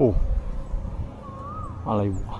อ้อะไรวะ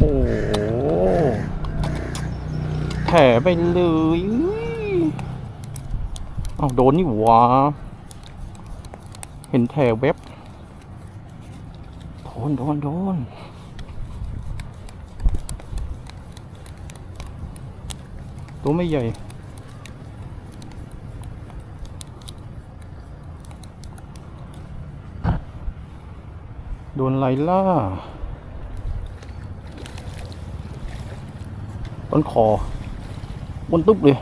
โอ้โห แถไปเลยเอ้าโดนนี่หวะเห็นแถเว็บโดนโดนโดนตัวไม่ใหญ่โดนไล่ล่าต้นคอ บนตุ๊บเลย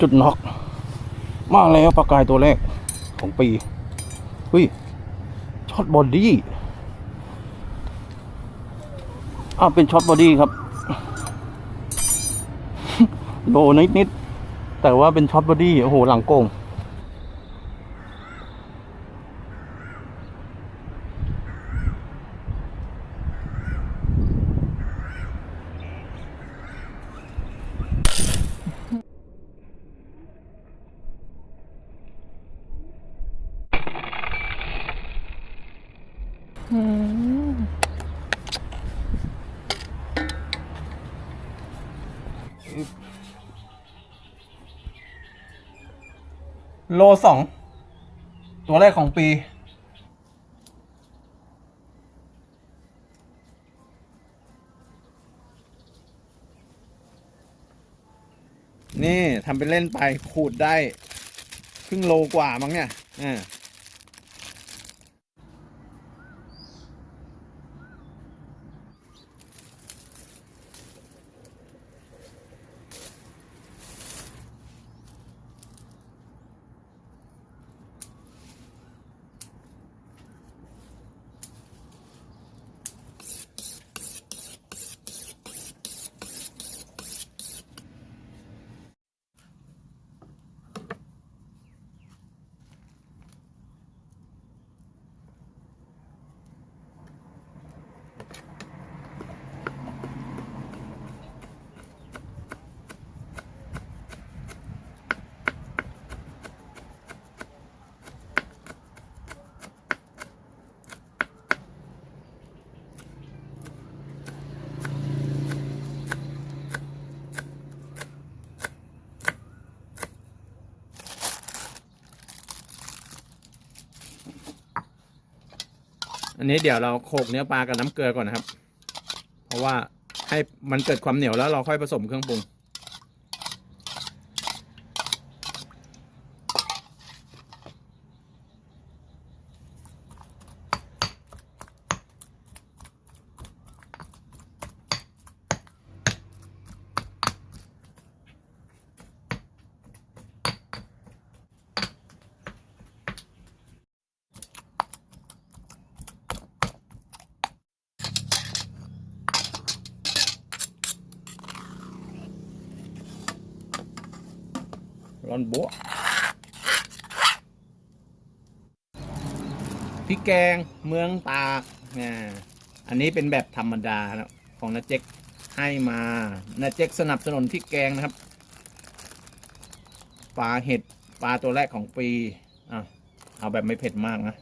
จุดน็อกมาแล้วปลากายตัวแรกของปีเฮ้ยช็อตบอดี้อ้าเป็นช็อตบอดี้ครับโลนิดนิดๆแต่ว่าเป็นช็อตบอดี้โอ้โหหลังโกง โลสองตัวแรกของปี นี่ทำเป็นเล่นไปขูดได้ ครึ่งโลกว่ามั้งเนี่ยอ่า นนี้เดี๋ยวเราโขกเนื้อปลากับน้ำเกลือก่อนนะครับ เพราะว่าให้มันเกิดความเหนียวแล้วเราค่อยผสมเครื่องปรุง ร้อนบัวพริกแกงเมืองตากอ่าอันนี้เป็นแบบธรรมดานะของนาเจ๊กให้มานาเจ๊กสนับสนุนพริกแกงนะครับ ปลาเห็ดปลาตัวแรกของปีอะเอาแบบไม่เผ็ดมากนะ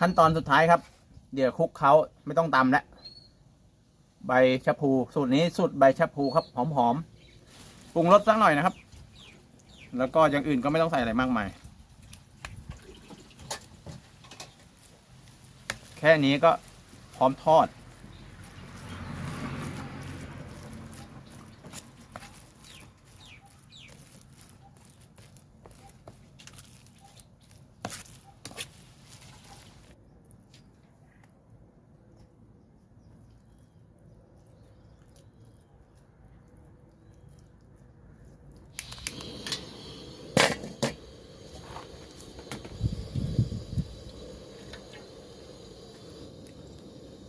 ขั้นตอนสุดท้ายครับ เดี๋ยวคลุกเขาไม่ต้องตำแล้วใบชะพูสูตรนี้สูตรใบชะพูครับหอมๆปรุงรสสักหน่อยนะครับ แล้วก็อย่างอื่นก็ไม่ต้องใส่อะไรมากมาย แค่นี้ก็พร้อมทอด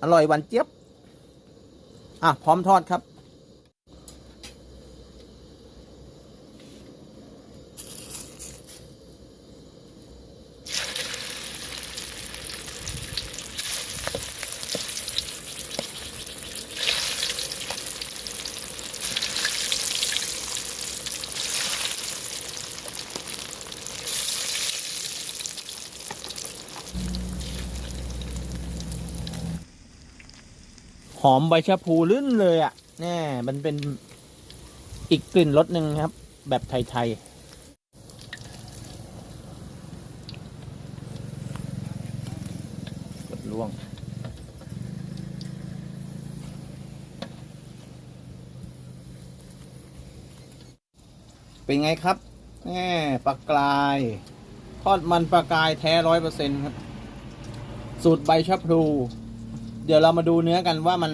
อร่อยหวานเจี๊ยบ อะ พร้อมทอดครับ หอมใบชะพูลื่นเลยอะ่ะแน่มันเป็นอีกกลิ่นรสหนึ่งครับ แบบไทยๆกดล่วงเป็นไงครับแน่ปลากราย ทอดมันปลากรายแท้ร้อยเปอร์เซ็นต์ครับ สูตรใบชะพลู เดี๋ยวเรามาดูเนื้อกันว่ามัน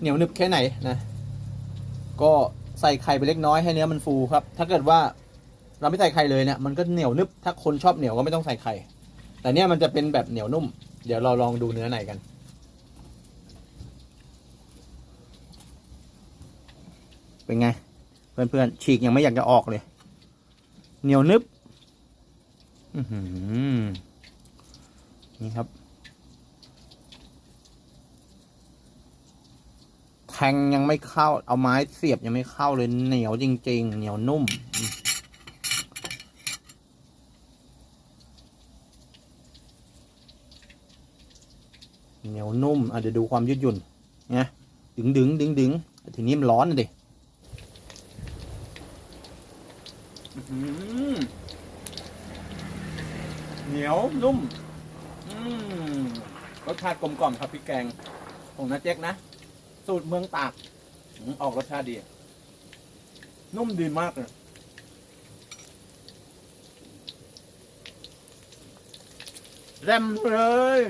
เหนียวหนึบแค่ไหนนะ ก็ใส่ไข่ไปเล็กน้อยให้เนื้อมันฟูครับ ถ้าเกิดว่าเราไม่ใส่ไข่เลยเนี่ยมันก็เหนียวนึบ ถ้าคนชอบเหนียวก็ไม่ต้องใส่ไข่ แต่เนี่ยมันจะเป็นแบบเหนียวนุ่ม เดี๋ยวเราลองดูเนื้อในกัน เป็นไง เพื่อนๆฉีกยังไม่อยากจะออกเลย เหนียวนึบ อือหือนี่ครับ แท งยังไม่เข้า เอาไม้เสียบยังไม่เข้าเลยเหนียวจริง ๆ เหนียวนุ่ม เหนียวนุ่มอะเดี๋ยวดูความยืดหยุ่นนะดึงดึงดึงดึงทีนี้มันร้อนนะดิอื้อหือเหนียวนุ่มอืมรสชาติกลมกล่อมครับพี่แกงของน้าเจ๊กนะ สูตรเมืองตากอืมออกรสชาติดี นุ่มดีมากเลยแรมเลย